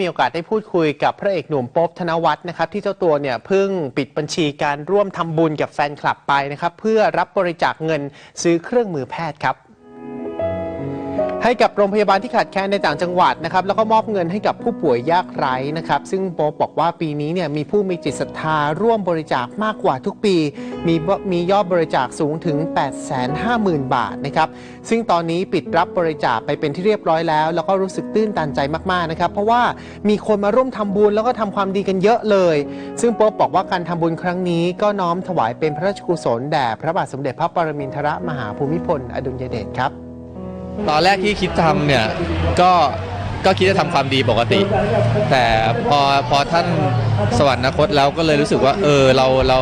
มีโอกาสได้พูดคุยกับพระเอกหนุ่มโป๊บธนวัฒน์นะครับที่เจ้าตัวเนี่ยเพิ่งปิดบัญชีการร่วมทำบุญกับแฟนคลับไปนะครับเพื่อรับบริจาคเงินซื้อเครื่องมือแพทย์ครับ ให้กับโรงพยาบาลที่ขาดแคลนในต่างจังหวัดนะครับแล้วก็มอบเงินให้กับผู้ป่วยยากไร้นะครับซึ่งโป๊ปบอกว่าปีนี้เนี่ยมีผู้มีจิตศรัทธาร่วมบริจาคมากกว่าทุกปี มีมียอดบริจาคสูงถึง 850,000 บาทนะครับซึ่งตอนนี้ปิดรับบริจาคไปเป็นที่เรียบร้อยแล้ว แล้วก็รู้สึกตื้นตันใจมากๆนะครับเพราะว่ามีคนมาร่วมทำบุญแล้วก็ทำความดีกันเยอะเลย ซึ่งโป๊ปบอกว่าการทำบุญครั้งนี้ก็น้อมถวายเป็นพระราชกุศลแด่พระบาทสมเด็จพระปรมินทรมหาภูมิพลอดุลยเดชครับ ตอนแรกที่คิดทำเนี่ยก็ก็คิดจะทำความดีปกติ แต่พอพอท่านสวรรคตแล้วก็เลยรู้สึกว่า เออเราเรา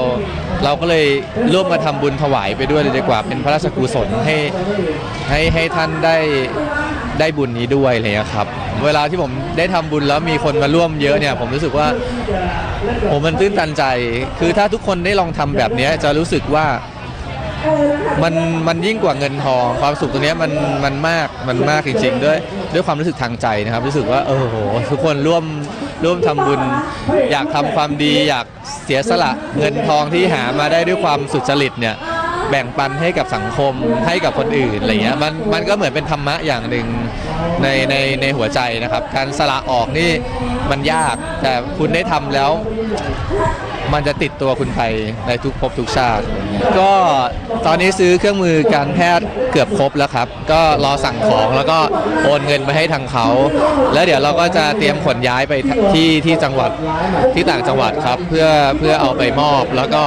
เราก็เลยร่วมมาทำบุญถวายไปด้วยเลยดีกว่า เป็นพระราชกุศลให้ให้ให้ท่านได้ได้บุญนี้ด้วยอะไรเลยครับ เวลาที่ผมได้ทำบุญแล้วมีคนมาร่วมเยอะเนี่ย ผมรู้สึกว่าผมมันตื้นตันใจ คือถ้าทุกคนได้ลองทำแบบเนี้ยจะรู้สึกว่า มันมันยิ่งกว่าเงินทองความสุขตรงนี้มันมันมากมันมากจริง ๆ ด้วยด้วยความรู้สึกทางใจนะครับ รู้สึกว่าเออโหทุกคนร่วมร่วมทำบุญ อยากทำความดี อยากเสียสละเงินทองที่หามาได้ด้วยความสุจริตเนี่ยแบ่งปันให้กับสังคมให้กับคนอื่นอะไรเงี้ยมันมันก็เหมือนเป็นธรรมะอย่างหนึ่งในในในหัวใจนะครับ การสละออกนี่มันยากแต่คุณได้ทำแล้ว มันจะติดตัวคุณไปในทุกภพทุกชาติ ก็ตอนนี้ซื้อเครื่องมือการแพทย์เกือบครบแล้วครับ ก็รอสั่งของแล้วก็โอนเงินไปให้ทางเขา แล้วเดี๋ยวเราก็จะเตรียมขนย้ายไปที่ที่จังหวัดที่ต่างจังหวัดครับ เพื่อเพื่อเอาไปมอบ แล้วก็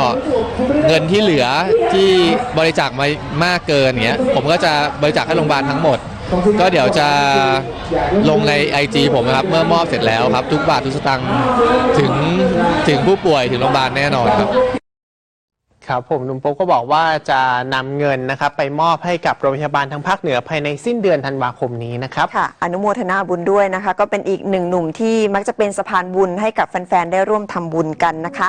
เงินที่เหลือที่บริจาคมามากเกินเงี้ยผมก็จะบริจาคให้โรงพยาบาลทั้งหมดก็เดี๋ยวจะลงใน IG ผมนะครับ เมื่อมอบเสร็จแล้วครับ ทุกบาททุกสตางค์ถึง ถึงผู้ป่วยถึงโรงพยาบาลแน่นอนครับ ครับผมหนุ่มโป๊กก็บอกว่าจะนำเงินนะครับไปมอบให้กับโรงพยาบาลทางภาคเหนือภายในสิ้นเดือนธันวาคมนี้นะครับ ค่ะ อนุโมทนาบุญด้วยนะคะ ก็เป็นอีกหนึ่งหนุ่มที่มักจะเป็นสะพานบุญให้กับแฟนๆได้ร่วมทำบุญกันนะคะ